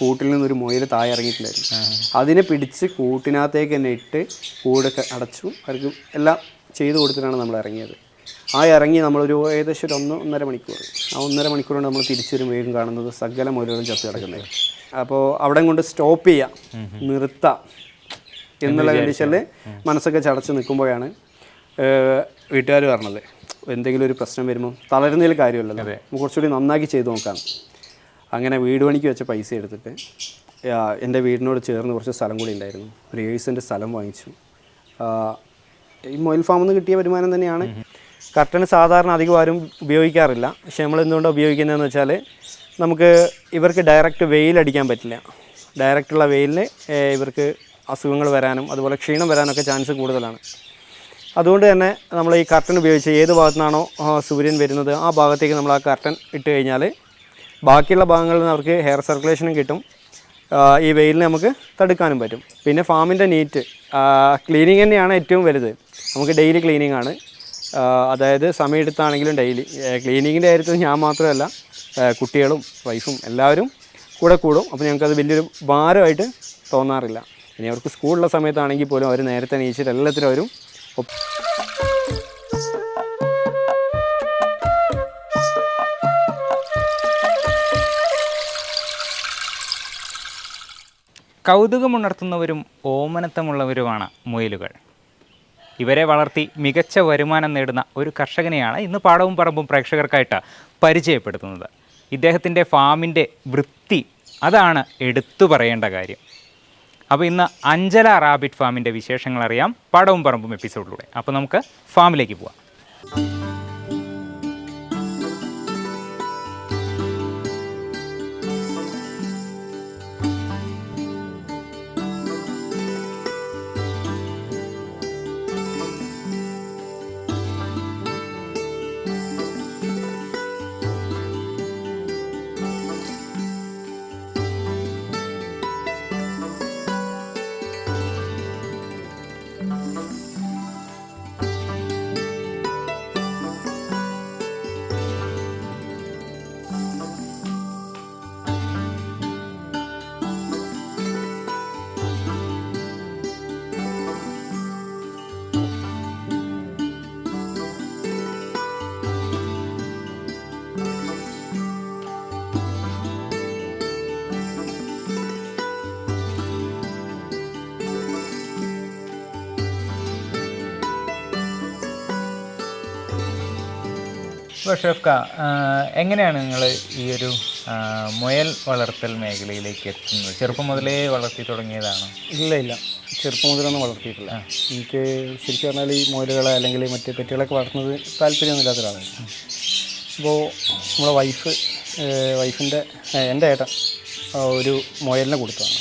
കൂട്ടിൽ നിന്നൊരു മുയൽ താഴെ ഇറങ്ങിയിട്ടുണ്ടായിരുന്നു. അതിനെ പിടിച്ച് കൂട്ടിനകത്തേക്ക് തന്നെ ഇട്ട് കൂടൊക്കെ അടച്ചു. അവർക്ക് എല്ലാം ചെയ്തു കൊടുത്തിട്ടാണ് നമ്മൾ ഇറങ്ങിയത്. ആ ഇറങ്ങി നമ്മളൊരു ഏകദേശം ഒരു ഒന്ന് ഒന്നര മണിക്കൂർ. ആ ഒന്നര മണിക്കൂറുകൊണ്ട് നമ്മൾ തിരിച്ചൊരു വേഗം കാണുന്നത് സകല മുയലുകളും ചത്തു കിടക്കുന്നത്. അപ്പോൾ അവിടെ കൊണ്ട് സ്റ്റോപ്പ് ചെയ്യാം നിർത്താം എന്നുള്ള കണ്ടീഷനിൽ മനസ്സൊക്കെ ചടച്ച് നിൽക്കുമ്പോഴാണ് വീട്ടുകാർ പറഞ്ഞത്. എന്തെങ്കിലും ഒരു പ്രശ്നം വരുമ്പോൾ തളരുന്നതിൽ കാര്യമല്ലല്ലോ. കുറച്ചുകൂടി നന്നാക്കി ചെയ്തു നോക്കാം. അങ്ങനെ വീട് പണിക്ക് വെച്ച പൈസ എടുത്തിട്ട് എന്റെ വീടിനോട് ചേർന്ന് കുറച്ച് സ്ഥലം കൂടി ഉണ്ടായിരുന്നു. ഒരു ഏഴ് സെന്റ് സ്ഥലം വാങ്ങിച്ചു. ഈ മൊയിൽ ഫാമിൽ നിന്ന് കിട്ടിയ വരുമാനം തന്നെയാണ്. കർട്ടൻ സാധാരണ അധികം ആരും ഉപയോഗിക്കാറില്ല. പക്ഷെ നമ്മൾ എന്തുകൊണ്ടാണ് ഉപയോഗിക്കുന്നതെന്ന് വെച്ചാൽ നമുക്ക് ഇവർക്ക് ഡയറക്റ്റ് വെയിലടിക്കാൻ പറ്റില്ല. ഡയറക്റ്റുള്ള വെയിലിന് ഇവർക്ക് അസുഖങ്ങൾ വരാനും അതുപോലെ ക്ഷീണം വരാനൊക്കെ ചാൻസ് കൂടുതലാണ്. അതുകൊണ്ട് തന്നെ നമ്മൾ ഈ കർട്ടൻ ഉപയോഗിച്ച് ഏത് ഭാഗത്തു നിന്നാണോ സൂര്യൻ വരുന്നത് ആ ഭാഗത്തേക്ക് നമ്മൾ ആ കർട്ടൻ ഇട്ട് കഴിഞ്ഞാൽ ബാക്കിയുള്ള ഭാഗങ്ങളിൽ നിന്ന് അവർക്ക് ഹെയർ സർക്കുലേഷനും കിട്ടും. ഈ വെയിലിനെ നമുക്ക് തടുക്കാനും പറ്റും. പിന്നെ ഫാമിന്റെ നീറ്റ് ക്ലീനിങ് തന്നെയാണ് ഏറ്റവും വലുത്. നമുക്ക് ഡെയിലി ക്ലീനിങ് ആണ്. അതായത് സമയമെടുത്താണെങ്കിലും ഡെയിലി ക്ലീനിങ്ങിന്റെ കാര്യത്തിൽ ഞാൻ മാത്രമല്ല കുട്ടികളും വൈഫും എല്ലാവരും കൂടെ കൂടും. അപ്പോൾ ഞങ്ങൾക്കത് വലിയൊരു ഭാരമായിട്ട് തോന്നാറില്ല. ഇനി അവർക്ക് സ്കൂളിലുള്ള സമയത്താണെങ്കിൽ പോലും അവർ നേരത്തെ നീച്ചിട്ട് എല്ലാത്തിനും അവരും കൗതുകമുണർത്തുന്നവരും ഓമനത്തമുള്ളവരുമാണ് മുയലുകൾ. ഇവരെ വളർത്തി മികച്ച വരുമാനം നേടുന്ന ഒരു കർഷകനെയാണ് ഇന്ന് പാടവും പറമ്പും പ്രേക്ഷകർക്കായിട്ട് പരിചയപ്പെടുത്തുന്നത്. ഇദ്ദേഹത്തിന്റെ ഫാമിന്റെ വൃത്തി അതാണ് എടുത്തു പറയേണ്ട കാര്യം. അപ്പോൾ ഇന്ന് അഞ്ചല റാബിറ്റ് ഫാമിന്റെ വിശേഷങ്ങൾ അറിയാം പാടവും പറമ്പും എപ്പിസോഡിലൂടെ. അപ്പോൾ നമുക്ക് ഫാമിലേക്ക് പോവാം. ഷെഫ്ക എങ്ങനെയാണ് നിങ്ങൾ ഈ ഒരു മുയൽ വളർത്തൽ മേഖലയിലേക്ക് എത്തുന്നത്? ചെറുപ്പം മുതലേ വളർത്തി തുടങ്ങിയതാണ്? ഇല്ല ഇല്ല. ചെറുപ്പം മുതലൊന്നും വളർത്തിയിട്ടില്ല. എനിക്ക് ശരിക്കും പറഞ്ഞാൽ ഈ മുയലുകളെ അല്ലെങ്കിൽ മറ്റ് പെറ്റുകളൊക്കെ വളർത്തുന്നത് താല്പര്യമൊന്നുമില്ലാത്ത ഒരാളാണ്. അപ്പോൾ നമ്മളെ വൈഫ് വൈഫിന്റെ എന്റെ ഏട്ടൻ ഒരു മുയലിനെ കൊടുത്തതാണ്.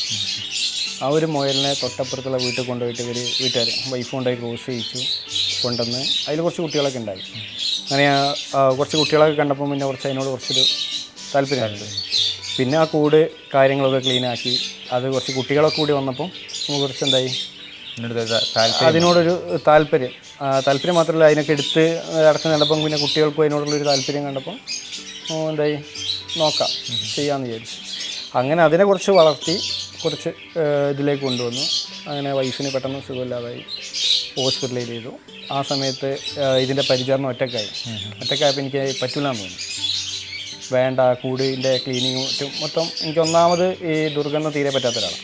ആ ഒരു മുയലിനെ തൊട്ടപ്പുറത്തുള്ള വീട്ടിൽ കൊണ്ടുപോയിട്ട് ഇവർ വീട്ടുകാർ വൈഫ് കൊണ്ടുപോയി ക്രോസ് ചെയ്യിച്ചു കൊണ്ടുവന്ന് അതിൽ കുറച്ച് കുട്ടികളൊക്കെ ഉണ്ടായി. അങ്ങനെ കുറച്ച് കുട്ടികളൊക്കെ കണ്ടപ്പോൾ പിന്നെ കുറച്ച് അതിനോട് കുറച്ചൊരു താല്പര്യമുണ്ട്. പിന്നെ ആ കൂട് കാര്യങ്ങളൊക്കെ ക്ലീനാക്കി അത് കുറച്ച് കുട്ടികളൊക്കെ കൂടി വന്നപ്പോൾ നമുക്ക് കുറച്ച് എന്തായി? അതിനോടൊരു താല്പര്യം. താല്പര്യം മാത്രമല്ല അതിനൊക്കെ എടുത്ത് അടക്കം കണ്ടപ്പം പിന്നെ കുട്ടികൾക്കും അതിനോടുള്ളൊരു താല്പര്യം കണ്ടപ്പം എന്തായി? നോക്കാം ചെയ്യാമെന്ന് വിചാരിച്ചു. അങ്ങനെ അതിനെ കുറച്ച് വളർത്തി കുറച്ച് ഇതിലേക്ക് കൊണ്ടുവന്നു. അങ്ങനെ വൈഫിന് പെട്ടെന്ന് സുഖമില്ലാതായി. ഹോസ്പിറ്റലൈസ് ചെയ്തു. ആ സമയത്ത് ഇതിന്റെ പരിചരണം ഒറ്റക്കായി. ഒറ്റക്കായപ്പോൾ എനിക്ക് പറ്റില്ല എന്ന് തോന്നി. വേണ്ട കൂടിന്റെ ക്ലീനിങ്ങും മറ്റും. മൊത്തം എനിക്ക് ഒന്നാമത് ഈ ദുർഗന്ധം തീരെ പറ്റാത്ത ഒരാളാണ്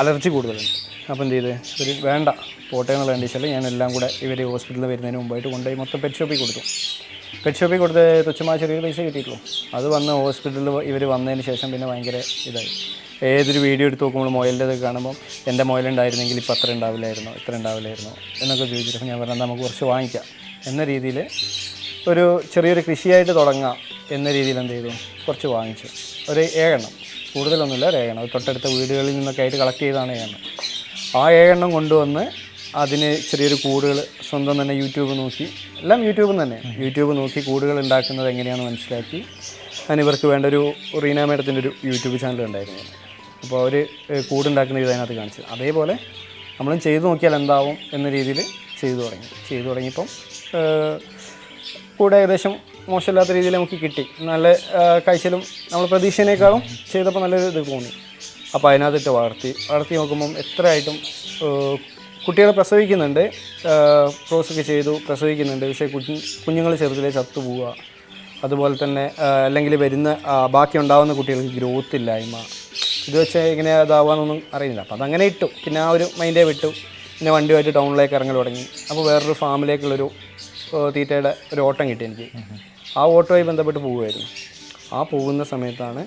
അലർജി കൂടുതലുണ്ട്. അപ്പോൾ എന്ത് ചെയ്ത്? ഒരു വേണ്ട പോട്ടെ എന്നുള്ള കണ്ടീഷനിൽ ഞാൻ എല്ലാം കൂടെ ഇവർ ഹോസ്പിറ്റലിൽ വരുന്നതിന് മുമ്പായിട്ട് കൊണ്ടുപോയി മൊത്തം പെറ്റ് ഷോപ്പിൽ കൊടുത്തു. പെറ്റ് ഷോപ്പിൽ കൊടുത്ത് തുച്ഛമായ ചെറിയ പൈസ കിട്ടിയിട്ടുള്ളൂ. അത് വന്ന് ഹോസ്പിറ്റലിൽ ഇവർ വന്നതിന് ശേഷം പിന്നെ ഭയങ്കര ഇതായി. ഏതൊരു വീഡിയോ എടുത്ത് നോക്കുമ്പോൾ മൊയലിന്റെ കാണുമ്പോൾ എന്റെ മൊയലുണ്ടായിരുന്നെങ്കിൽ ഇപ്പോൾ അത്ര ഉണ്ടാവില്ലായിരുന്നു ഇത്ര ഉണ്ടാവില്ലായിരുന്നു എന്നൊക്കെ ചോദിച്ചിട്ട് ഞാൻ പറഞ്ഞാൽ നമുക്ക് കുറച്ച് വാങ്ങിക്കാം. എന്ന രീതിയിൽ ഒരു ചെറിയൊരു കൃഷിയായിട്ട് തുടങ്ങാം എന്ന രീതിയിൽ എന്ത് ചെയ്തു? കുറച്ച് വാങ്ങിച്ചു. ഒരു ഏഴെണ്ണം കൂടുതലൊന്നുമില്ല ഒരു ഏഴെണ്ണം തൊട്ടടുത്ത വീടുകളിൽ നിന്നൊക്കെ ആയിട്ട് കളക്ട് ചെയ്താണ് ഏഴെണ്ണം ആ ഏഴെണ്ണം കൊണ്ടുവന്ന് അതിന് ചെറിയൊരു കൂടുകൾ സ്വന്തം തന്നെ യൂട്യൂബ് നോക്കി. എല്ലാം യൂട്യൂബിൽ തന്നെ. യൂട്യൂബ് നോക്കി കൂടുകൾ ഉണ്ടാക്കുന്നത് എങ്ങനെയാണെന്ന് മനസ്സിലാക്കി. അതിന് ഇവർക്ക് വേണ്ട ഒരു റീന മേഡത്തിന്റെ ഒരു യൂട്യൂബ് ചാനൽ ഉണ്ടായിരുന്നു. അപ്പോൾ അവർ കൂടുണ്ടാക്കുന്ന ഇത് അതിനകത്ത് കാണിച്ചു. അതേപോലെ നമ്മളും ചെയ്തു നോക്കിയാൽ എന്താവും എന്ന രീതിയിൽ ചെയ്തു തുടങ്ങി. ചെയ്തു തുടങ്ങിയപ്പം കൂടെ ഏകദേശം മോശമില്ലാത്ത രീതിയിൽ നമുക്ക് കിട്ടി. നല്ല കാഴ്ചയിലും നമ്മൾ പ്രതീക്ഷേനേക്കാളും ചെയ്തപ്പോൾ നല്ലൊരു ഇത് തോന്നി. അപ്പോൾ അതിനകത്തിട്ട് വളർത്തി വളർത്തി നോക്കുമ്പം എത്രയായിട്ടും കുട്ടികളെ പ്രസവിക്കുന്നുണ്ട്. പ്രോസൊക്കെ ചെയ്തു പ്രസവിക്കുന്നുണ്ട്. പക്ഷേ കുഞ്ഞ് കുഞ്ഞുങ്ങൾ ചെറുതിലെ ചത്തു പോവുക. അതുപോലെ തന്നെ അല്ലെങ്കിൽ വരുന്ന ബാക്കി ഉണ്ടാകുന്ന കുട്ടികൾക്ക് ഗ്രോത്ത് ഇല്ലായ്മ ഇത് വെച്ച് എങ്ങനെയാണ് ഇതാവാന്നൊന്നും അറിയില്ല അപ്പോൾ അതങ്ങനെ ഇട്ടു. പിന്നെ ആ ഒരു മൈൻഡേ വിട്ടു. പിന്നെ വണ്ടിയുമായിട്ട് ടൗണിലേക്ക് ഇറങ്ങൽ തുടങ്ങി. അപ്പോൾ വേറൊരു ഫാമിലേക്കുള്ളൊരു തീറ്റയുടെ ഒരു ഓട്ടം കിട്ടി എനിക്ക്. ആ ഓട്ടോയുമായി ബന്ധപ്പെട്ട് പോവുമായിരുന്നു ആ പോകുന്ന സമയത്താണ്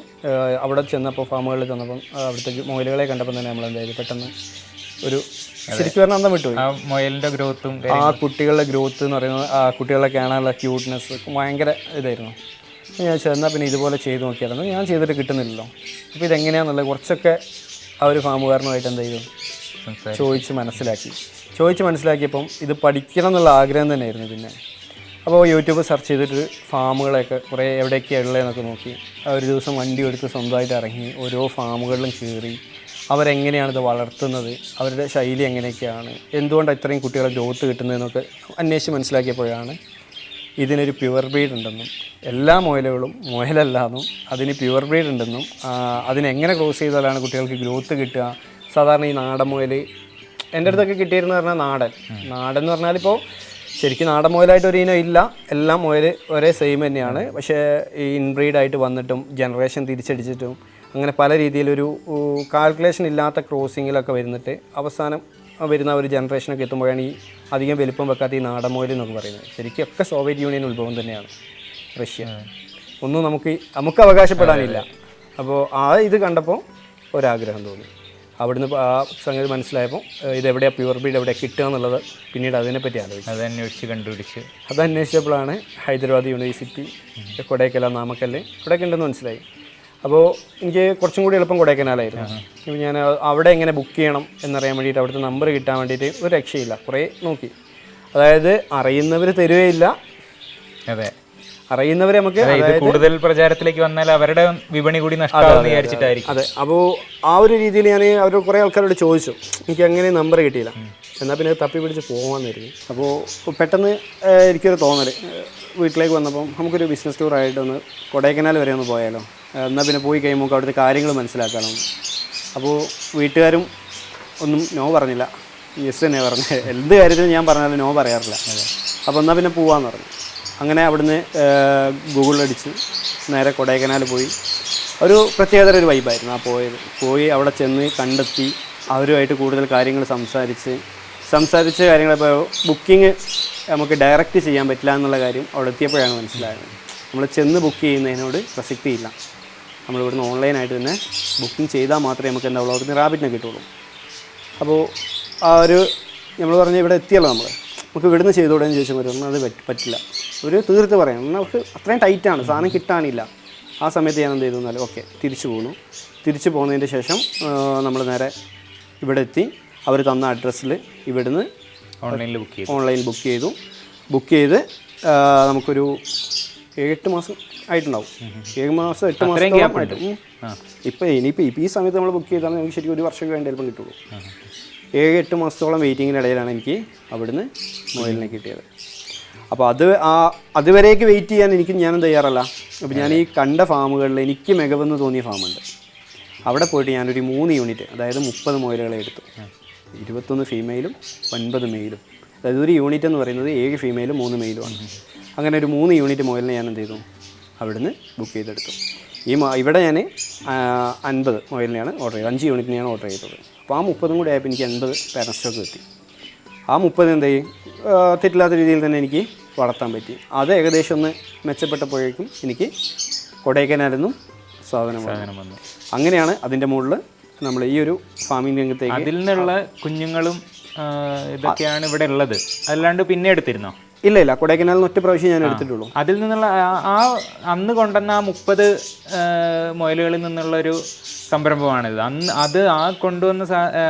അവിടെ ചെന്നപ്പോൾ ഫാമുകളിൽ ചെന്നപ്പം അവിടുത്തെ മൊയിലുകളെ കണ്ടപ്പോൾ തന്നെ നമ്മൾ എന്തായാലും പെട്ടെന്ന് ഒരു ശരിക്കും പറഞ്ഞാൽ അന്തം വിട്ടു മുയലിന്റെ ഗ്രോത്തും ആ കുട്ടികളുടെ ഗ്രോത്ത് എന്ന് പറയുന്നത് ആ കുട്ടികളെ കാണാനുള്ള ക്യൂട്ട്നെസ് ഭയങ്കര ഇതായിരുന്നു. ഞാൻ ചേർന്നാൽ പിന്നെ ഇതുപോലെ ചെയ്ത് നോക്കിയായിരുന്നു ഞാൻ ചെയ്തിട്ട് കിട്ടുന്നില്ലല്ലോ. അപ്പോൾ ഇതെങ്ങനെയാണെന്നുള്ളത് കുറച്ചൊക്കെ ആ ഒരു ഫാമുകാരനുമായിട്ട് എന്ത് ചെയ്തു? ചോദിച്ച് മനസ്സിലാക്കി. ചോദിച്ച് മനസ്സിലാക്കിയപ്പം ഇത് പഠിക്കണം എന്നുള്ള ആഗ്രഹം തന്നെയായിരുന്നു പിന്നെ. അപ്പോൾ യൂട്യൂബ് സെർച്ച് ചെയ്തിട്ട് ഫാമുകളെയൊക്കെ കുറേ എവിടെയൊക്കെയാണ് ഉള്ളതെന്നൊക്കെ നോക്കി. ആ ഒരു ദിവസം വണ്ടി എടുത്ത് സ്വന്തമായിട്ട് ഇറങ്ങി ഓരോ ഫാമുകളിലും കയറി അവരെങ്ങനെയാണ് ഇത് വളർത്തുന്നത്? അവരുടെ ശൈലി എങ്ങനെയൊക്കെയാണ്? എന്തുകൊണ്ടാണ് ഇത്രയും കുട്ടികളെ ഗ്രോത്ത് കിട്ടുന്നതെന്നൊക്കെ അന്വേഷിച്ച് മനസ്സിലാക്കിയപ്പോഴാണ് ഇതിനൊരു പ്യുവർ ബ്രീഡ് ഉണ്ടെന്നും എല്ലാ മുയലുകളും മുയലല്ലാന്നും അതിന് പ്യുവർ ബ്രീഡ് ഉണ്ടെന്നും അതിനെങ്ങനെ ക്രോസ് ചെയ്താലാണ് കുട്ടികൾക്ക് ഗ്രോത്ത് കിട്ടുക? സാധാരണ ഈ നാടൻ മുയൽ എന്റെ അടുത്തൊക്കെ കിട്ടിയിരുന്ന പറഞ്ഞാൽ നാടൻ. നാടൻ എന്ന് പറഞ്ഞാൽ ഇപ്പോൾ ശരിക്കും നാടൻ മുയലായിട്ട് ഒരു ഇനം ഇല്ല. എല്ലാം മുയൽ ഒരേ സെയിം തന്നെയാണ്. പക്ഷേ ഈ ഇൻബ്രീഡായിട്ട് വന്നിട്ടും ജനറേഷൻ തിരിച്ചടിച്ചിട്ടും അങ്ങനെ പല രീതിയിലൊരു കാൽക്കുലേഷൻ ഇല്ലാത്ത ക്രോസിങ്ങിലൊക്കെ വരുന്നിട്ട് അവസാനം വരുന്ന ഒരു ജനറേഷനൊക്കെ എത്തുമ്പോഴാണ് ഈ അധികം വലിപ്പം വെക്കാത്ത ഈ നാടമോയിൽ എന്നൊക്കെ പറയുന്നത്. ശരിക്കും ഒക്കെ സോവിയറ്റ് യൂണിയൻ ഉത്ഭവം തന്നെയാണ് റഷ്യ. ഒന്നും നമുക്ക് നമുക്ക് അവകാശപ്പെടാനില്ല. അപ്പോൾ ആ ഇത് കണ്ടപ്പോൾ ഒരാഗ്രഹം തോന്നി. അവിടുന്ന് ആ സംഗതി മനസ്സിലായപ്പോൾ ഇതെവിടെയാണ് പ്യുവർ ബീഡ് എവിടെയാണ് കിട്ടുക എന്നുള്ളത് പിന്നീട് അതിനെപ്പറ്റി ആലോചിച്ചു. അത് അന്വേഷിച്ച് കണ്ടുപിടിച്ച്. അത് അന്വേഷിച്ചപ്പോഴാണ് ഹൈദരാബാദ് യൂണിവേഴ്സിറ്റി കൊടൈക്കല നാമക്കല്ല് ഇവിടെയൊക്കെ ഉണ്ടെന്ന് മനസ്സിലായി. അപ്പോൾ എനിക്ക് കുറച്ചും കൂടി എളുപ്പം കൊടൈക്കനാലായിരുന്നു. അപ്പോൾ ഞാൻ അവിടെ എങ്ങനെ ബുക്ക് ചെയ്യണം എന്നറിയാൻ വേണ്ടിയിട്ട് അവിടുത്തെ നമ്പർ കിട്ടാൻ വേണ്ടിയിട്ട് ഒരു രക്ഷയില്ല. കുറേ നോക്കി. അതായത് അറിയുന്നവർ തരുകയില്ല. അതെ. അറിയുന്നവർ നമുക്ക് കൂടുതൽ പ്രചാരത്തിലേക്ക് വന്നാൽ അവരുടെ വിപണി കൂടി വിചാരിച്ചിട്ടായിരിക്കും. അതെ അപ്പോൾ ആ ഒരു രീതിയിൽ ഞാൻ അവർ കുറേ ആൾക്കാരോട് ചോദിച്ചു. എനിക്ക് അങ്ങനെ നമ്പർ കിട്ടിയില്ല. എന്നാൽ പിന്നെ തപ്പി പിടിച്ച് പോകാമെന്നായിരുന്നു അപ്പോൾ പെട്ടെന്ന് എനിക്കൊരു തോന്നൽ വീട്ടിലേക്ക് വന്നപ്പം നമുക്കൊരു ബിസിനസ് ടൂർ ആയിട്ട് ഒന്ന് കൊടൈക്കനാൽ വരെ ഒന്ന് പോയാലോ? എന്നാൽ പിന്നെ പോയി കഴിയുമ്പോൾ അവിടുത്തെ കാര്യങ്ങൾ മനസ്സിലാക്കണം. അപ്പോൾ വീട്ടുകാരും ഒന്നും നോ പറഞ്ഞില്ല. യെസ് തന്നെ പറഞ്ഞത് എന്ത് കാര്യത്തിലും ഞാൻ പറഞ്ഞാലും നോ പറയാറില്ല. അപ്പോൾ എന്നാൽ പിന്നെ പോവാന്ന് പറഞ്ഞു. അങ്ങനെ അവിടുന്ന് ഗൂഗിളിൽ അടിച്ച് നേരെ കൊടൈക്കനാൽ പോയി. ഒരു പ്രത്യേകതര ഒരു വൈബായിരുന്നു ആ പോയത്. പോയി അവിടെ ചെന്ന് കണ്ടെത്തി അവരുമായിട്ട് കൂടുതൽ കാര്യങ്ങൾ സംസാരിച്ച്. സംസാരിച്ച കാര്യങ്ങൾ ഇപ്പോൾ ബുക്കിംഗ് നമുക്ക് ഡയറക്റ്റ് ചെയ്യാൻ പറ്റില്ല എന്നുള്ള കാര്യം അവിടെ എത്തിയപ്പോഴാണ് മനസ്സിലായത്. നമ്മൾ ചെന്ന് ബുക്ക് ചെയ്യുന്നതിനോട് പ്രസക്തിയില്ല. നമ്മൾ ഇവിടുന്ന് ഓൺലൈനായിട്ട് തന്നെ ബുക്കിംഗ് ചെയ്താൽ മാത്രമേ നമുക്ക് എന്താ ഉള്ളൂ അവിടുന്ന് റാബിറ്റിനെ കിട്ടുള്ളൂ അപ്പോൾ ആ ഒരു നമ്മൾ പറഞ്ഞ ഇവിടെ എത്തിയല്ലോ നമ്മൾ. നമുക്ക് ഇവിടുന്ന് ചെയ്തുകൂടെ എന്ന് ചോദിച്ചാൽ പറ്റും അത് പറ്റ- പറ്റില്ല. ഒരു തീർത്ത് പറയാം. എന്നാൽ നമുക്ക് അത്രയും ടൈറ്റാണ്. സാധനം കിട്ടാനില്ല. ആ സമയത്ത് ഞാൻ എന്ത് ചെയ്തു എന്നാൽ ഓക്കെ തിരിച്ചു പോന്നു. തിരിച്ചു പോകുന്നതിന്റെ ശേഷം നമ്മൾ നേരെ ഇവിടെ എത്തി. അവർ തന്ന അഡ്രസ്സിൽ ഇവിടുന്ന് ഓൺലൈനിൽ ബുക്ക് ചെയ്തു. ഓൺലൈനിൽ ബുക്ക് ചെയ്തു. ബുക്ക് ചെയ്ത് നമുക്കൊരു എട്ട് മാസം ആയിട്ടുണ്ടാവും. ഏഴ് മാസം എട്ട് മാസം ആയിട്ട്. ഇപ്പോൾ ഇനിയിപ്പോൾ ഈ സമയത്ത് നമ്മൾ ബുക്ക് ചെയ്താൽ നമുക്ക് ശരിക്കും ഒരു വർഷം വേണ്ടി ചിലപ്പം കിട്ടുള്ളൂ. ഏഴ് എട്ട് മാസത്തോളം വെയിറ്റിങ്ങിനിടയിലാണ് എനിക്ക് അവിടുന്ന് മൊബൈലിനെ കിട്ടിയത്. അപ്പോൾ അത് ആ അതുവരേക്ക് വെയിറ്റ് ചെയ്യാൻ എനിക്ക് ഞാനും തയ്യാറല്ല. അപ്പോൾ ഞാൻ ഈ കണ്ട ഫാമുകളിൽ എനിക്ക് മികവെന്ന് തോന്നിയ ഫാമുണ്ട്. അവിടെ പോയിട്ട് ഞാനൊരു മൂന്ന് യൂണിറ്റ് അതായത് മുപ്പത് മൊയിലുകളെ എടുത്തു. ഇരുപത്തൊന്ന് ഫീമെയിലും ഒൻപത് മെയിലും അതായത് ഒരു യൂണിറ്റ് എന്ന് പറയുന്നത് ഏഴ് ഫീമെയിലും മൂന്ന് മെയിലുമാണ് അങ്ങനെ ഒരു മൂന്ന് യൂണിറ്റ് മൊയിലിനെ ഞാൻ എന്ത് ചെയ്തു? അവിടുന്ന് ബുക്ക് ചെയ്തെടുത്തു. ഈ ഇവിടെ ഞാൻ അൻപത് മൊബൈലിനെയാണ് ഓർഡർ ചെയ്തത്. അഞ്ച് യൂണിറ്റിനെയാണ് ഓർഡർ ചെയ്തത്. അപ്പോൾ ആ മുപ്പതും കൂടി ആയപ്പോൾ എനിക്ക് എൺപത് പാരൻ സ്റ്റോക്ക് കിട്ടി. ആ മുപ്പത് എന്ത് ചെയ്യും? തെറ്റില്ലാത്ത രീതിയിൽ തന്നെ എനിക്ക് വളർത്താൻ പറ്റി. അത് ഏകദേശം ഒന്ന് മെച്ചപ്പെട്ടപ്പോഴേക്കും എനിക്ക് കൊടൈക്കനാലിൽ നിന്നും സാധനം വന്നു. വന്നു. അങ്ങനെയാണ് അതിന്റെ മുകളിൽ നമ്മൾ ഈ ഒരു ഫാമിംഗ് രംഗത്തേക്ക് അതിൽ നിന്നുള്ള കുഞ്ഞുങ്ങളും ഇതൊക്കെയാണ് ഇവിടെ ഉള്ളത്. അല്ലാണ്ട് പിന്നെ എടുത്തിരുന്നോ? ഇല്ല ഇല്ല. കൊടൈക്കനാലിൽ നിന്ന് ഒറ്റ പ്രാവശ്യം ഞാൻ എടുത്തിട്ടുള്ളൂ. അതിൽ നിന്നുള്ള ആ- അന്ന് കൊണ്ടുവന്ന ആ മുപ്പത് മൊയലുകളിൽ നിന്നുള്ള ഒരു സംരംഭമാണിത്. അന്ന് അത് ആ കൊണ്ടുവന്ന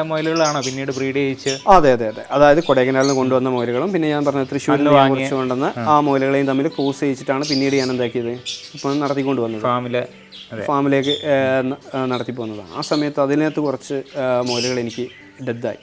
മുയലുകളാണോ പിന്നീട് ബ്രീഡ് ചെയ്യിച്ച്? അതെ അതെ അതെ. അതായത് കൊടൈക്കനാലിൽ നിന്ന് കൊണ്ടുവന്ന മൊയലുകളും പിന്നെ ഞാൻ പറഞ്ഞ തൃശ്ശൂരിൽ നിന്ന് കുറച്ച് കൊണ്ടുവന്ന ആ. മൊയലുകളെയും തമ്മിൽ ക്രൂസ് ചെയ്യിച്ചിട്ടാണ് പിന്നീട് ഞാൻ എന്താക്കിയത്? ഇപ്പം നടത്തിക്കൊണ്ട് വന്നത് ഫാമിലെ ഫാമിലേക്ക് നടത്തി പോകുന്നതാണ് ആ സമയത്ത് അതിനകത്ത് കുറച്ച് മൊയലുകൾ എനിക്ക് ഡെത്തായി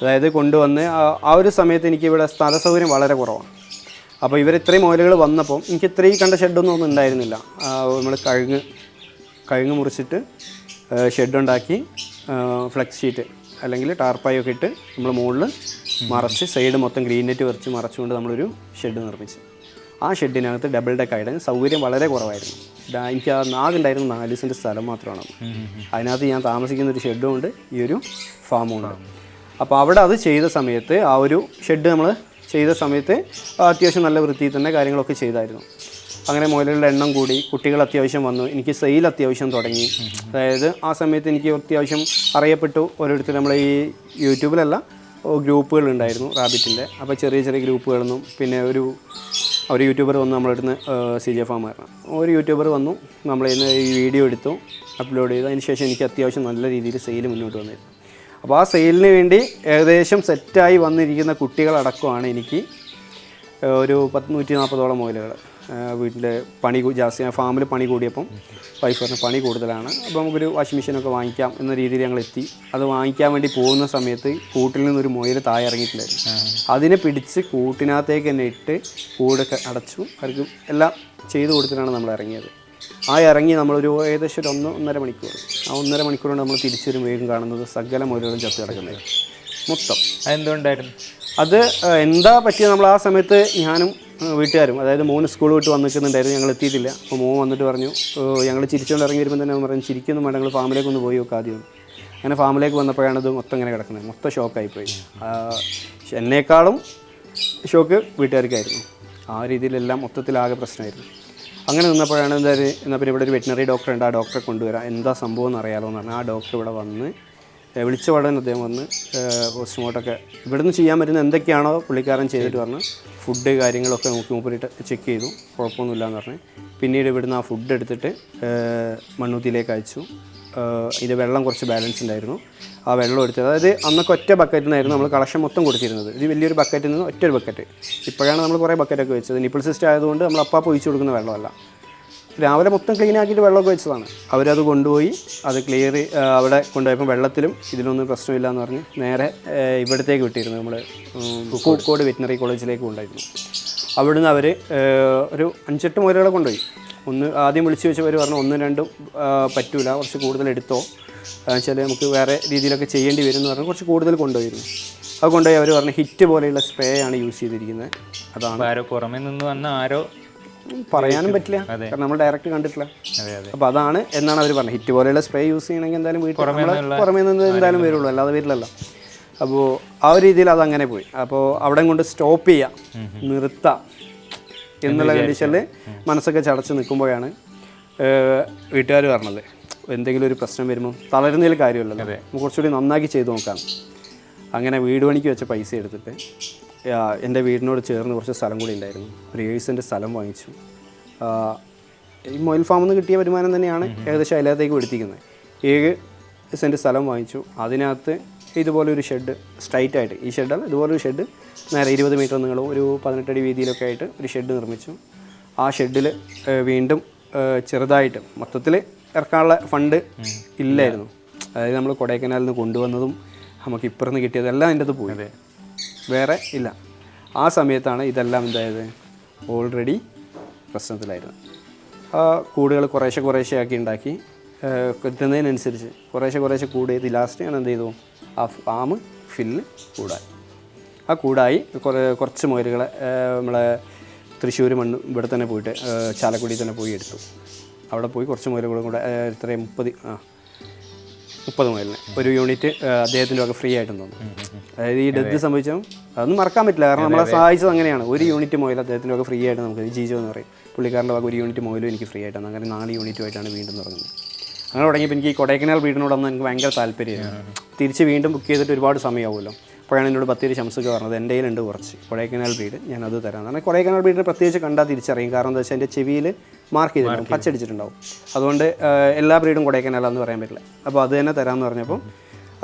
അതായത് കൊണ്ടുവന്ന് ആ- ഒരു സമയത്ത് എനിക്ക് ഇവിടെ സ്ഥല സൗകര്യം വളരെ കുറവാണ്. അപ്പോൾ ഇവർ ഇത്രയും മുയലുകൾ വന്നപ്പോൾ എനിക്ക് ഇത്രയും കണ്ട ഷെഡൊന്നും ഒന്നും ഉണ്ടായിരുന്നില്ല. നമ്മൾ കഴുങ്ങ് കഴുങ്ങ് മുറിച്ചിട്ട് ഷെഡുണ്ടാക്കി ഫ്ലെക്സ് ഷീറ്റ് അല്ലെങ്കിൽ ടാർപ്പായൊക്കെ ഇട്ട് നമ്മൾ മുകളിൽ മറച്ച് സൈഡ് മൊത്തം ഗ്രീൻ നെറ്റ് വരച്ച് മറച്ചുകൊണ്ട് നമ്മളൊരു ഷെഡ് നിർമ്മിച്ച്. ആ ഷെഡിനകത്ത് ഡബിൾ ഡെക്ക് ആയിട്ട് സൗകര്യം വളരെ കുറവായിരുന്നു. എനിക്ക് ആ നാഗുണ്ടായിരുന്ന നാല് സെന്റ് സ്ഥലം മാത്രമാണ്. അതിനകത്ത് ഞാൻ താമസിക്കുന്ന ഒരു ഷെഡും ഉണ്ട് ഈ ഒരു ഫാമും ഉണ്ട്. അപ്പോൾ അവിടെ അത് ചെയ്ത സമയത്ത് ആ ഒരു ഷെഡ് നമ്മൾ ചെയ്ത സമയത്ത് അത്യാവശ്യം നല്ല വൃത്തിയിൽ തന്നെ കാര്യങ്ങളൊക്കെ ചെയ്തായിരുന്നു. അങ്ങനെ മുയലുകളുടെ എണ്ണം കൂടി കുട്ടികൾ അത്യാവശ്യം വന്നു എനിക്ക് സെയിൽ അത്യാവശ്യം തുടങ്ങി. അതായത് ആ സമയത്ത് എനിക്ക് അത്യാവശ്യം അറിയപ്പെട്ടു ഓരോരുത്തർ നമ്മൾ ഈ യൂട്യൂബിലല്ല ഗ്രൂപ്പുകൾ ഉണ്ടായിരുന്നു റാബിറ്റിന്റെ. അപ്പോൾ ചെറിയ ചെറിയ ഗ്രൂപ്പുകളിൽ നിന്നും പിന്നെ ഒരു ഒരു യൂട്യൂബർ വന്നു നമ്മളടുത്ത് സി ജെ ഫാമായിരുന്നു ഒരു യൂട്യൂബർ വന്നു നമ്മളിന്ന് ഈ വീഡിയോ എടുത്തു അപ്ലോഡ് ചെയ്തു. അതിന് ശേഷം എനിക്ക് അത്യാവശ്യം നല്ല രീതിയിൽ സെയിൽ മുന്നോട്ട് വന്നിരുന്നു. അപ്പോൾ ആ സെയിലിന് വേണ്ടി ഏകദേശം സെറ്റായി വന്നിരിക്കുന്ന കുട്ടികളടക്കമാണ് എനിക്ക് ഒരു പത്ത് നൂറ്റി നാൽപ്പതോളം മുതലുകൾ വീട്ടിന്റെ പണി ജാസ്തി ഫാമിൽ പണി കൂടിയപ്പം വൈഫ് പറഞ്ഞ പണി കൂടുതലാണ്. അപ്പോൾ നമുക്കൊരു വാഷിംഗ് മെഷീനൊക്കെ വാങ്ങിക്കാം എന്ന രീതിയിൽ ഞങ്ങൾ എത്തി അത് വാങ്ങിക്കാൻ വേണ്ടി പോകുന്ന സമയത്ത് കൂട്ടിൽ നിന്നൊരു മുയൽ താഴെ ഇറങ്ങിയിട്ടുണ്ടായിരുന്നു. അതിനെ പിടിച്ച് കൂട്ടിനകത്തേക്ക് തന്നെ ഇട്ട് കൂടൊക്കെ അടച്ചു. അവർക്ക് എല്ലാം ചെയ്തു കൊടുത്തിട്ടാണ് നമ്മൾ ഇറങ്ങിയത്. ആ ഇറങ്ങി നമ്മളൊരു ഏകദേശം ഒരു ഒന്ന് ഒന്നര മണിക്കൂർ. ആ ഒന്നര മണിക്കൂറുകൊണ്ട് നമ്മൾ തിരിച്ചു വേഗം കാണുന്നത് സകല മുയലുകളും ചത്തു കിടക്കുന്നത്. മൊത്തം. അതെന്തുകൊണ്ടായിരുന്നു? അത് എന്താ പറ്റിയത് നമ്മൾ ആ സമയത്ത് ഞാനും വീട്ടുകാരും അതായത് മോൻ സ്കൂൾ വിട്ട് വന്ന് നിൽക്കുന്നുണ്ടായിരുന്നു ഞങ്ങൾ എത്തിയിട്ടില്ല. അപ്പോൾ മോൻ വന്നിട്ട് പറഞ്ഞു ഞങ്ങൾ ചിരിച്ചുകൊണ്ട് ഇറങ്ങി വരുമ്പോൾ തന്നെ പറഞ്ഞു ചിരിക്കുന്നു വേണ്ട ഞങ്ങൾ ഫാമിലേക്ക് ഒന്ന് പോയി നോക്കാം ആദ്യം. അങ്ങനെ ഫാമിലേക്ക് വന്നപ്പോഴാണ് ഇത് മൊത്തം ഇങ്ങനെ കിടക്കുന്നത്. മൊത്തം ഷോക്കായിപ്പോയി എന്നേക്കാളും ഷോക്ക് വീട്ടുകാർക്കായിരുന്നു. ആ രീതിയിലെല്ലാം മൊത്തത്തിലാകെ പ്രശ്നമായിരുന്നു. അങ്ങനെ നിന്നപ്പോഴാണ് എന്തായാലും എന്നാൽ പിന്നെ ഇവിടെ ഒരു വെറ്റിനറി ഡോക്ടർ ഉണ്ട്. ആ ഡോക്ടറെ കൊണ്ടുവരാം. എന്താ സംഭവം എന്ന് അറിയാലോ എന്ന് പറഞ്ഞാൽ ആ ഡോക്ടർ ഇവിടെ വന്ന് വിളിച്ച ഉടനെ അദ്ദേഹം വന്ന് പോസ്റ്റ്മോർട്ടമൊക്കെ ഇവിടുന്ന് ചെയ്യാൻ പറ്റുന്ന എന്തൊക്കെയാണോ പുള്ളിക്കാരൻ ചെയ്തിട്ട് പറഞ്ഞ് ഫുഡ് കാര്യങ്ങളൊക്കെ നോക്കി മൂപ്പരിട്ട് ചെക്ക് ചെയ്തു. കുഴപ്പമൊന്നുമില്ല എന്ന് പറഞ്ഞ്. പിന്നീട് ഇവിടുന്ന് ആ ഫുഡ് എടുത്തിട്ട് മണ്ണൂത്തിയിലേക്ക് അയച്ചു. ഇത് വെള്ളം കുറച്ച് ബാലൻസ് ഉണ്ടായിരുന്നു. ആ വെള്ളം എടുത്തത് അതായത് അന്നൊക്കെ ഒറ്റ ബക്കറ്റിൽ നിന്നായിരുന്നു നമ്മൾ കളക്ഷൻ മൊത്തം കൊടുത്തിരുന്നത്. ഇത് വലിയൊരു ബക്കറ്റിൽ നിന്ന് ഒറ്റ ഒരു ബക്കറ്റ് ഇപ്പോഴാണ് നമ്മൾ കുറേ ബക്കറ്റൊക്കെ വെച്ചത്. നിപ്പിൾ സിസ്റ്റം ആയതുകൊണ്ട് നമ്മൾ അപ്പാ ഒഴിച്ചു കൊടുക്കുന്ന വെള്ളമല്ല. രാവിലെ മൊത്തം ക്ലീൻ ആക്കിയിട്ട് വെള്ളമൊക്കെ വെച്ചതാണ്. അവരത് കൊണ്ടുപോയി അത് ക്ലിയർ അവിടെ കൊണ്ടുപോയപ്പോൾ വെള്ളത്തിലും ഇതിലൊന്നും പ്രശ്നമില്ല എന്ന് പറഞ്ഞ് നേരെ ഇവിടത്തേക്ക് വിട്ടിരുന്നു നമ്മൾ പൂക്കോട്. വെറ്റിനറി കോളേജിലേക്ക് കൊണ്ടായിരുന്നു അവിടുന്ന് അവർ ഒരു അഞ്ചെട്ട് മുരകളെ കൊണ്ടുപോയി. ഒന്ന് ആദ്യം വിളിച്ചു വെച്ചവർ പറഞ്ഞു ഒന്നും രണ്ടും പറ്റൂല. കുറച്ച് കൂടുതൽ എടുത്തോ. വെച്ചാൽ നമുക്ക് വേറെ രീതിയിലൊക്കെ ചെയ്യേണ്ടി വരും എന്ന് പറഞ്ഞാൽ കുറച്ച് കൂടുതൽ കൊണ്ടുപോയിരുന്നു അത് കൊണ്ടുപോയി അവർ പറഞ്ഞ ഹിറ്റ് പോലെയുള്ള സ്പ്രേ ആണ് യൂസ് ചെയ്തിരിക്കുന്നത്. അതാണ്. ആരോ പുറമെ നിന്ന് വന്ന ആരോ പറയാനും പറ്റില്ല. കാരണം നമ്മൾ ഡയറക്റ്റ് കണ്ടിട്ടില്ല. അപ്പോൾ അതാണ് എന്നാണ് അവർ പറഞ്ഞത്. ഹിറ്റ് പോലെയുള്ള സ്പ്രേ യൂസ് ചെയ്യണമെങ്കിൽ എന്തായാലും വീട്ടിൽ പുറമേ നിന്ന് എന്തായാലും വരുള്ളൂ. അല്ലാതെ വരില്ലല്ലോ അപ്പോൾ ആ ഒരു രീതിയിൽ അത് അങ്ങനെ പോയി. അപ്പോൾ അവിടെ കൊണ്ട് സ്റ്റോപ്പ് ചെയ്യാം നിർത്താം എന്നുള്ള കണ്ടീഷനിൽ മനസ്സൊക്കെ ചടച്ച് നിൽക്കുമ്പോഴാണ് വീട്ടുകാർ പറഞ്ഞത്. എന്തെങ്കിലും ഒരു പ്രശ്നം വരുമ്പോൾ തളരുന്നതിൽ കാര്യമല്ലല്ലോ. നമുക്ക് കുറച്ചുകൂടി നന്നാക്കി ചെയ്ത് നോക്കാം. അങ്ങനെ വീട് പണിക്ക് വെച്ച പൈസ എടുത്തിട്ട് എന്റെ വീടിനോട് ചേർന്ന് കുറച്ച് സ്ഥലം കൂടി ഉണ്ടായിരുന്നു. ഒരു ഏഴ്സിന്റെ സ്ഥലം വാങ്ങിച്ചു. ഈ മൊയിൽ ഫാമിൽ നിന്ന് കിട്ടിയ വരുമാനം തന്നെയാണ് ഏകദേശം അതിനകത്തേക്ക് എടുത്തിരിക്കുന്നത് ഏഴ് സെന്റ് സ്ഥലം വാങ്ങിച്ചു. അതിനകത്ത് ഇതുപോലെ ഒരു ഷെഡ് സ്ട്രൈറ്റ് ആയിട്ട് ഈ ഷെഡല്ല ഇതുപോലെ ഒരു ഷെഡ് നേരെ ഇരുപത് മീറ്റർ നീളവും ഒരു പതിനെട്ടടി വീതിയിലൊക്കെ ആയിട്ട് ഒരു ഷെഡ് നിർമ്മിച്ചു. ആ ഷെഡിൽ വീണ്ടും ചെറുതായിട്ട് മൊത്തത്തിൽ ഇറക്കാനുള്ള ഫണ്ട് ഇല്ലായിരുന്നു. അതായത് നമ്മൾ കൊടൈക്കനാലിൽ നിന്ന് കൊണ്ടുവന്നതും നമുക്ക് ഇപ്പുറന്ന് കിട്ടിയതെല്ലാം അതിന്റെ അത് പോയി. വേറെ ഇല്ല. ആ സമയത്താണ് ഇതെല്ലാം എന്തായത്? ഓൾറെഡി പ്രശ്നത്തിലായിരുന്നു ആ കൂടുകൾ കുറേശ്ശെ കുറേശ്ശെ ആക്കി ഉണ്ടാക്കി കിട്ടുന്നതിനനുസരിച്ച് കുറേശ്ശെ കുറേശ്ശെ കൂടിയത് ലാസ്റ്റ് ഞാൻ എന്ത് ചെയ്തു? ആ ഫാം ഫില്ല് കൂടായി. ആ കൂടായി കുറേ കുറച്ച് മുയലുകളെ നമ്മളെ തൃശ്ശൂർ മണ്ണ് ഇവിടെ തന്നെ പോയിട്ട് ചാലക്കുടിയിൽ ചാലക്കുടി തന്നെ പോയി എടുത്തു. അവിടെ പോയി കുറച്ച് മുയലുകളും കൂടെ ഇത്രയും മുപ്പത് ആ മുപ്പത് മുതലിന് ഒരു യൂണിറ്റ് അദ്ദേഹത്തിന്റെ ഒക്കെ ഫ്രീ ആയിട്ടും തന്നു അതായത് ഈ ഡെത്ത് സംഭവിച്ചാൽ അതൊന്നും മറക്കാൻ പറ്റില്ല. കാരണം നമ്മളെ സഹായിച്ചത് അങ്ങനെയാണ്. ഒരു യൂണിറ്റ് മുതൽ അദ്ദേഹത്തിന്റെ ഒക്കെ ഫ്രീ ആയിട്ട് നമുക്ക് ജീജോ എന്ന് പറയും. പുള്ളിക്കാരന്റെ ഭാഗം ഒരു യൂണിറ്റ് മുതലും എനിക്ക് ഫ്രീ ആയിട്ടാണ്. അങ്ങനെ നാല് യൂണിറ്റുമായിട്ടാണ് വീണ്ടും തുടങ്ങുന്നത്. അങ്ങനെ തുടങ്ങിയപ്പോൾ എനിക്ക് ഈ കൊടൈക്കനാൽ വീടിനോടൊന്നും എനിക്ക് ഭയങ്കര താല്പര്യമായിരുന്നു തിരിച്ച് വീണ്ടും ബുക്ക് ചെയ്തിട്ട് ഒരുപാട് സമയമാവുമല്ലോ. അപ്പോഴാണ് എന്നോട് പത്തിരി ശംസൊക്കെ പറഞ്ഞത് എന്റെ കയ്യിലുണ്ട് കുറച്ച് കൊടൈക്കനാൽ ബ്രീഡ് ഞാൻ അത് തരാം. കാരണം കൊടൈക്കനാൽ ബ്രീഡിനെ പ്രത്യേകിച്ച് കണ്ടാൽ തിരിച്ചറിയും. കാരണം എന്താ വെച്ചാൽ എന്റെ ചെവിയിൽ മാർക്ക് ചെയ്തിട്ടുണ്ടാവും പച്ചടിച്ചിട്ടുണ്ടാവും. അതുകൊണ്ട് എല്ലാ ബ്രീഡും കൊടൈക്കനാലാന്ന് പറയാൻ പറ്റില്ല. അപ്പോൾ അത് തന്നെ തരാമെന്ന് പറഞ്ഞപ്പോൾ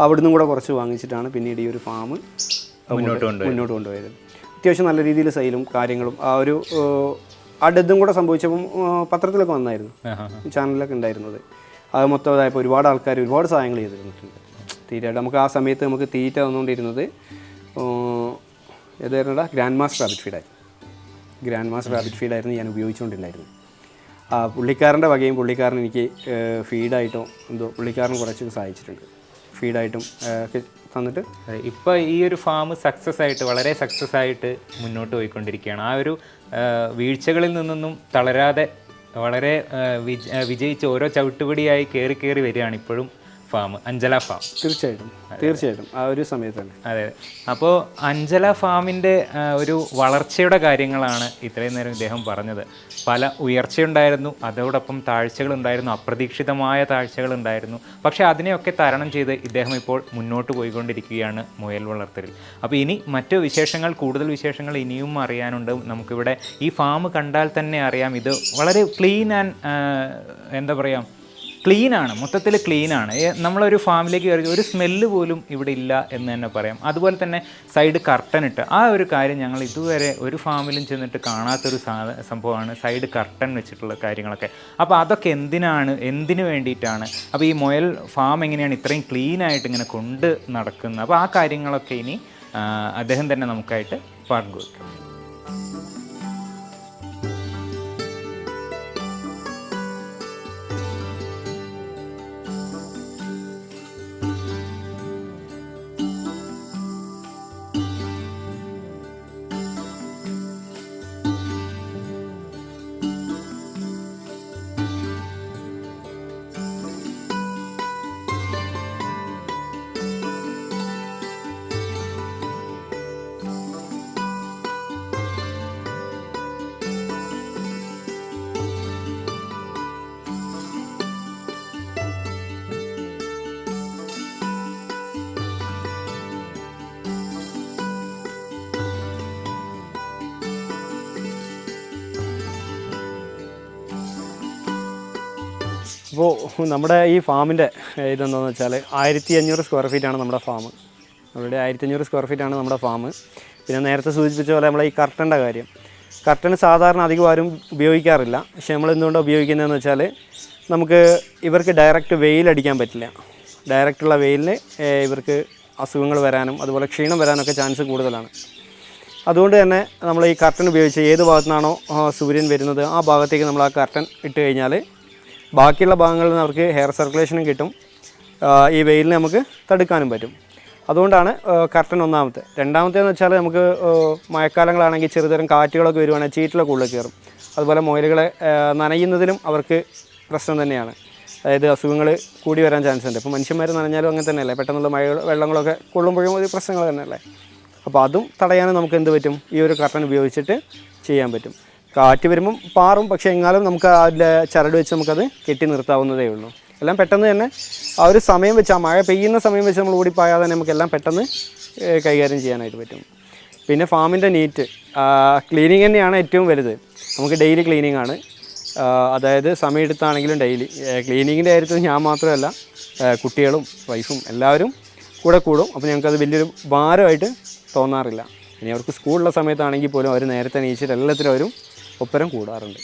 അവിടുന്ന് കൂടെ കുറച്ച് വാങ്ങിച്ചിട്ടാണ് പിന്നീട് ഈ ഒരു ഫാം മുന്നോട്ട് മുന്നോട്ട് കൊണ്ടുപോയത്. അത്യാവശ്യം നല്ല രീതിയിൽ സെയിലും കാര്യങ്ങളും ആ ഒരു അടുത്തും കൂടെ സംഭവിച്ചപ്പം പത്രത്തിലൊക്കെ വന്നായിരുന്നു. ചാനലിലൊക്കെ ഉണ്ടായിരുന്നത്. അത് മൊത്തം ഇതായപ്പോൾ ഒരുപാട് ആൾക്കാർ ഒരുപാട് സഹായങ്ങൾ ചെയ്ത് തന്നിട്ടുണ്ട് തീറ്റയായിട്ട് നമുക്ക് ആ സമയത്ത് നമുക്ക് തീറ്റ തന്നുകൊണ്ടിരുന്നത് ഏതായിരുന്നടാ? ഗ്രാൻഡ് മാസ്റ്റർ റാബിറ്റ് ഫീഡായി ഗ്രാൻഡ് മാസ്റ്റർ റാബിറ്റ് ഫീഡായിരുന്നു ഞാൻ ഉപയോഗിച്ചുകൊണ്ടിരുന്നായിരുന്നു ആ പുള്ളിക്കാരന്റെ വകയും പുള്ളിക്കാരൻ എനിക്ക് ഫീഡായിട്ടോ എന്തോ പുള്ളിക്കാരൻ കുറച്ചൊക്കെ സഹായിച്ചിട്ടുണ്ട്. ഫീഡായിട്ടും ഒക്കെ തന്നിട്ട് ഇപ്പോൾ ഈ ഒരു ഫാം സക്സസ് ആയിട്ട് വളരെ സക്സസ് ആയിട്ട് മുന്നോട്ട് പോയിക്കൊണ്ടിരിക്കുകയാണ്. ആ ഒരു വീഴ്ചകളിൽ നിന്നൊന്നും തളരാതെ വളരെ വിജ- വിജയിച്ച് ഓരോ ചവിട്ടുപടിയായി കയറി കയറി വരികയാണ് ഇപ്പോഴും. Farm Anchala farm. തീർച്ചയായിട്ടും തീർച്ചയായിട്ടും. ആ ഒരു സമയത്ത് തന്നെ അതെ. അപ്പോൾ അഞ്ചല ഫാമിന്റെ ഒരു വളർച്ചയുടെ കാര്യങ്ങളാണ് ഇത്രയും നേരം ഇദ്ദേഹം പറഞ്ഞത്. പല ഉയർച്ചയുണ്ടായിരുന്നു അതോടൊപ്പം താഴ്ചകളുണ്ടായിരുന്നു അപ്രതീക്ഷിതമായ താഴ്ചകളുണ്ടായിരുന്നു. പക്ഷേ അതിനെയൊക്കെ തരണം ചെയ്ത് ഇദ്ദേഹം ഇപ്പോൾ മുന്നോട്ട് പോയിക്കൊണ്ടിരിക്കുകയാണ് മുയൽ വളർത്തലിൽ. അപ്പോൾ ഇനി മറ്റു വിശേഷങ്ങൾ കൂടുതൽ വിശേഷങ്ങൾ ഇനിയും അറിയാനുണ്ട്. നമുക്കിവിടെ ഈ ഫാം കണ്ടാൽ തന്നെ അറിയാം. ഇത് വളരെ ക്ലീൻ ആൻഡ് എന്താ പറയുക ക്ലീൻ ആണ് മൊത്തത്തിൽ ഏ, നമ്മളൊരു ഫാമിലേക്ക് കയറി ഒരു സ്മെല്ല് പോലും ഇവിടെ ഇല്ല എന്ന് തന്നെ പറയാം. അതുപോലെ തന്നെ സൈഡ് കർട്ടൻ ഇട്ട്. ആ ഒരു കാര്യം ഞങ്ങൾ ഇതുവരെ ഒരു ഫാമിലും ചെന്നിട്ട് കാണാത്തൊരു സംഭവമാണ് സൈഡ് കർട്ടൻ വെച്ചിട്ടുള്ള കാര്യങ്ങളൊക്കെ. അപ്പോൾ അതൊക്കെ എന്തിനാണ് എന്തിനു വേണ്ടിയിട്ടാണ്? അപ്പോൾ ഈ മൊയൽ ഫാം എങ്ങനെയാണ് ഇത്രയും ക്ലീൻ ആയിട്ട് ഇങ്ങനെ കൊണ്ട് നടക്കുന്നത്? അപ്പോൾ ആ കാര്യങ്ങളൊക്കെ ഇനി അദ്ദേഹം തന്നെ നമുക്കായിട്ട് പങ്കുവെക്കും. അപ്പോൾ നമ്മുടെ ഈ ഫാമിന്റെ ഇതെന്താണെന്ന് വെച്ചാൽ ആയിരത്തി അഞ്ഞൂറ് സ്ക്വയർ ആണ് നമ്മുടെ ഫാം നമ്മുടെ ആയിരത്തി അഞ്ഞൂറ് സ്ക്വയർ ആണ് നമ്മുടെ ഫാം പിന്നെ നേരത്തെ സൂചിപ്പിച്ച പോലെ നമ്മളെ ഈ കർട്ടന്റെ കാര്യം. കർട്ടൻ സാധാരണ അധികം ആരും ഉപയോഗിക്കാറില്ല. പക്ഷെ നമ്മൾ എന്തുകൊണ്ടാണ് ഉപയോഗിക്കുന്നതെന്ന് വെച്ചാൽ നമുക്ക് ഇവർക്ക് ഡയറക്റ്റ് വെയിലടിക്കാൻ പറ്റില്ല. ഡയറക്റ്റുള്ള വെയിലിന് ഏഹ്, ഇവർക്ക് അസുഖങ്ങൾ വരാനും അതുപോലെ ക്ഷീണം വരാനൊക്കെ ചാൻസ് കൂടുതലാണ്. അതുകൊണ്ട് തന്നെ നമ്മൾ ഈ കർട്ടൻ ഉപയോഗിച്ച് ഏത് ഭാഗത്തു നിന്നാണോ സൂര്യൻ വരുന്നത് ആ ഭാഗത്തേക്ക് നമ്മൾ ആ കർട്ടൻ ഇട്ട് കഴിഞ്ഞാൽ ബാക്കിയുള്ള ഭാഗങ്ങളിൽ നിന്ന് അവർക്ക് ഹെയർ സർക്കുലേഷനും കിട്ടും. ഈ വെയിലിനെ നമുക്ക് തടുക്കാനും പറ്റും. അതുകൊണ്ടാണ് കർട്ടൻ ഒന്നാമത്തെ. രണ്ടാമത്തേന്ന് വെച്ചാൽ നമുക്ക് മഴക്കാലങ്ങളാണെങ്കിൽ ചെറുതരം കാറ്റുകളൊക്കെ വരുവാണെങ്കിൽ ചീറ്റിലൊക്കെ ഉള്ളിൽ കയറും. അതുപോലെ മുയലുകളെ നനയുന്നതിനും അവർക്ക് പ്രശ്നം തന്നെയാണ്. അതായത് അസുഖങ്ങൾ കൂടി വരാൻ ചാൻസ് ഉണ്ട്. ഇപ്പോൾ മനുഷ്യന്മാർ നനഞ്ഞാലും അങ്ങനെ തന്നെയല്ലേ? പെട്ടെന്നുള്ള മഴ വെള്ളങ്ങളൊക്കെ കൊള്ളുമ്പോഴും ഒരു പ്രശ്നങ്ങൾ തന്നെയല്ലേ? അപ്പോൾ അതും തടയാനും നമുക്ക് എന്ത് പറ്റും? ഈ ഒരു കർട്ടൻ ഉപയോഗിച്ചിട്ട് ചെയ്യാൻ പറ്റും. കാറ്റ് വരുമ്പം പാറും പക്ഷേ എങ്ങാലും നമുക്ക് അതിന്റെ ചരട് വെച്ച് നമുക്കത് കെട്ടി നിർത്താവുന്നതേ ഉള്ളൂ. എല്ലാം പെട്ടെന്ന് തന്നെ ആ ഒരു സമയം വെച്ച് ആ മഴ പെയ്യുന്ന സമയം വെച്ച് നമ്മൾ ഓടിപ്പോയാൽ തന്നെ നമുക്ക് എല്ലാം പെട്ടെന്ന് കൈകാര്യം ചെയ്യാനായിട്ട് പറ്റും. പിന്നെ ഫാമിന്റെ നീറ്റ് ക്ലീനിങ് തന്നെയാണ് ഏറ്റവും വലുത്. നമുക്ക് ഡെയിലി ക്ലീനിങ് ആണ്. അതായത് സമയമെടുത്താണെങ്കിലും ഡെയിലി ക്ലീനിങ്ങിന്റെ കാര്യത്തിൽ ഞാൻ മാത്രമല്ല കുട്ടികളും വൈഫും എല്ലാവരും കൂടെ കൂടും. അപ്പോൾ ഞങ്ങൾക്കത് വലിയൊരു ഭാരമായിട്ട് തോന്നാറില്ല. ഇനി അവർക്ക് സ്കൂളുള്ള സമയത്താണെങ്കിൽ പോലും അവർ നേരത്തെ നീച്ചിട്ട് എല്ലാത്തിനും അവരും ഒപ്പരം കൂടാറുണ്ട്.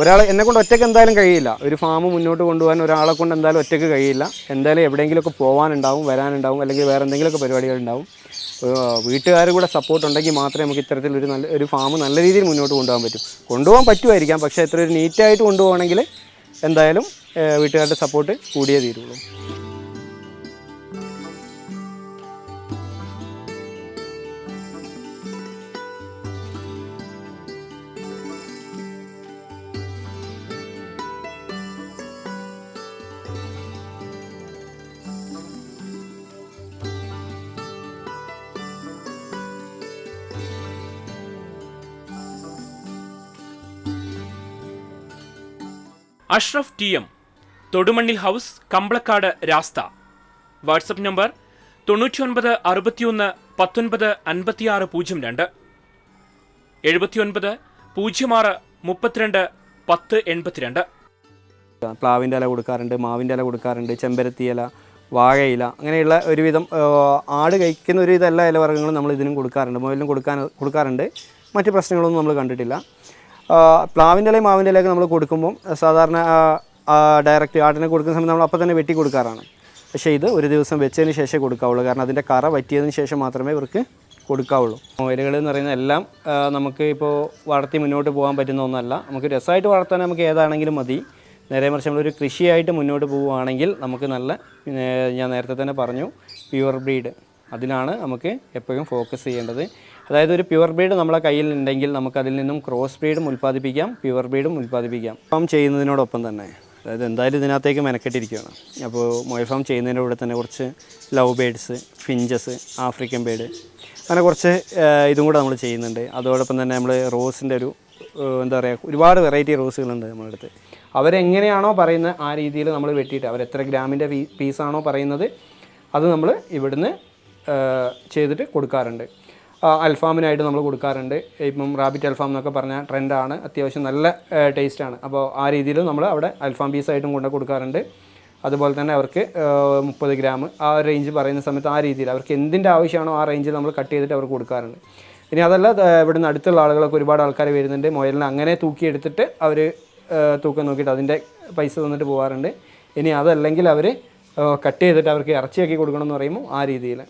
ഒരാൾ എന്നെ കൊണ്ട് ഒറ്റയ്ക്ക് എന്തായാലും കഴിയില്ല. ഒരു ഫാം മുന്നോട്ട് കൊണ്ടുപോകാൻ ഒരാളെ കൊണ്ട് എന്തായാലും ഒറ്റയ്ക്ക് കഴിയില്ല. എന്തായാലും എവിടെയെങ്കിലുമൊക്കെ പോകാനുണ്ടാവും വരാനുണ്ടാവും അല്ലെങ്കിൽ വേറെ എന്തെങ്കിലുമൊക്കെ പരിപാടികളുണ്ടാവും. വീട്ടുകാർ കൂടെ സപ്പോർട്ട് ഉണ്ടെങ്കിൽ മാത്രമേ നമുക്ക് ഇത്തരത്തിലൊരു നല്ല ഒരു ഫാം നല്ല രീതിയിൽ മുന്നോട്ട് കൊണ്ടുപോകാൻ പറ്റും. കൊണ്ടുപോകാൻ പറ്റുമായിരിക്കാം പക്ഷേ എത്ര ഒരു നീറ്റായിട്ട് കൊണ്ടുപോകണമെങ്കിൽ എന്തായാലും വീട്ടുകാരുടെ സപ്പോർട്ട് കൂടിയേ തീരുള്ളൂ. Ashraf T M Thodumannil house Kambalakkad Rasta. WhatsApp number തൊണ്ണൂറ്റിയൊൻപത് അറുപത്തിയൊന്ന് പത്തൊൻപത് അൻപത്തിയാറ് പൂജ്യം രണ്ട്. എഴുപത്തിയൊൻപത് പൂജ്യം ആറ് മുപ്പത്തിരണ്ട് പത്ത് എൺപത്തിരണ്ട്. പ്ലാവിന്റെ ഇല കൊടുക്കാറുണ്ട് മാവിന്റെ ഇല കൊടുക്കാറുണ്ട് ചെമ്പരത്തി ഇല വാഴയില അങ്ങനെയുള്ള ഒരുവിധം ആട് കഴിക്കുന്ന ഒരുവിധം എല്ലാ ഇലവർഗങ്ങളും നമ്മൾ ഇതിനും കൊടുക്കാറുണ്ട്. മുയലിനും കൊടുക്കാൻ കൊടുക്കാറുണ്ട്. മറ്റ് പ്രശ്നങ്ങളൊന്നും നമ്മൾ കണ്ടിട്ടില്ല. പ്ലാവിന്റെ ഇലയും മാവിന്റെ ഇലയൊക്കെ നമ്മൾ കൊടുക്കുമ്പം സാധാരണ ഡയറക്റ്റ് ആട്ടിനെ കൊടുക്കുന്ന സമയത്ത് നമ്മൾ അപ്പോൾ തന്നെ വെട്ടി കൊടുക്കാറാണ്. പക്ഷേ ഇത് ഒരു ദിവസം വെച്ചതിന് ശേഷമേ കൊടുക്കാവുള്ളൂ. കാരണം അതിന്റെ കറ വറ്റിയതിന് ശേഷം മാത്രമേ ഇവർക്ക് കൊടുക്കാവുള്ളൂ. മൊബൈലുകൾ എന്ന് പറയുന്ന എല്ലാം നമുക്ക് ഇപ്പോൾ വളർത്തി മുന്നോട്ട് പോകാൻ പറ്റുന്ന ഒന്നല്ല. നമുക്ക് രസമായിട്ട് വളർത്താൻ നമുക്ക് ഏതാണെങ്കിലും മതി. നേരെ മറിച്ച് നമ്മളൊരു കൃഷിയായിട്ട് മുന്നോട്ട് പോവുകയാണെങ്കിൽ നമുക്ക് നല്ല ഞാൻ നേരത്തെ തന്നെ പറഞ്ഞു പ്യുവർ ബ്രീഡ്. അതിലാണ് നമുക്ക് എപ്പോഴും ഫോക്കസ് ചെയ്യേണ്ടത്. അതായത് ഒരു പ്യുവർ ബ്രീഡ് നമ്മളെ കയ്യിൽ ഉണ്ടെങ്കിൽ നമുക്കതിൽ നിന്നും ക്രോസ് ബ്രീഡും ഉൽപ്പാദിപ്പിക്കാം പ്യുവർ ബ്രീഡും ഉൽപ്പാദിപ്പിക്കാം. ഫാം ചെയ്യുന്നതിനോടൊപ്പം തന്നെ അതായത് എന്തായാലും ഇതിനകത്തേക്ക് മെനക്കെട്ടിരിക്കുകയാണ്. അപ്പോൾ മൊയ ഫാം ചെയ്യുന്നതിന്റെ കൂടെ തന്നെ കുറച്ച് love birds finches African bird അങ്ങനെ കുറച്ച് ഇതും കൂടെ നമ്മൾ ചെയ്യുന്നുണ്ട്. അതോടൊപ്പം തന്നെ നമ്മൾ റോസിന്റെ ഒരു എന്താ പറയുക ഒരുപാട് വെറൈറ്റി റോസുകളുണ്ട് നമ്മുടെ അടുത്ത്. അവരെങ്ങനെയാണോ പറയുന്നത് ആ രീതിയിൽ നമ്മൾ വെട്ടിയിട്ട് അവർ എത്ര ഗ്രാമിന്റെ പീസാണോ പറയുന്നത് അത് നമ്മൾ ഇവിടുന്ന് ചെയ്തിട്ട് കൊടുക്കാറുണ്ട്. അൽഫാമിനായിട്ട് നമ്മൾ കൊടുക്കാറുണ്ട്. ഇപ്പം റാബിറ്റ് അൽഫാം എന്നൊക്കെ പറഞ്ഞ ട്രെൻഡാണ്. അത്യാവശ്യം നല്ല ടേസ്റ്റാണ്. അപ്പോൾ ആ രീതിയിൽ നമ്മൾ അവിടെ അൽഫാം പീസായിട്ടും കൊണ്ട് കൊടുക്കാറുണ്ട്. അതുപോലെ തന്നെ അവർക്ക് മുപ്പത് ഗ്രാം ആ റേഞ്ച് പറയുന്ന സമയത്ത് ആ രീതിയിൽ അവർക്ക് എന്തിന്റെ ആവശ്യമാണോ ആ റേഞ്ചിൽ നമ്മൾ കട്ട് ചെയ്തിട്ട് അവർക്ക് കൊടുക്കാറുണ്ട്. ഇനി അതല്ല ഇവിടുന്ന് അടുത്തുള്ള ആളുകളൊക്കെ ഒരുപാട് ആൾക്കാർ വരുന്നുണ്ട്. മൊയലിനെ അങ്ങനെ തൂക്കിയെടുത്തിട്ട് അവർ തൂക്കം നോക്കിയിട്ട് അതിന്റെ പൈസ തന്നിട്ട് പോകാറുണ്ട് ഇനി അതല്ലെങ്കിൽ അവർ കട്ട് ചെയ്തിട്ട് അവർക്ക് ഇറച്ചിയാക്കി കൊടുക്കണമെന്ന് പറയുമ്പോൾ ആ രീതിയിൽ.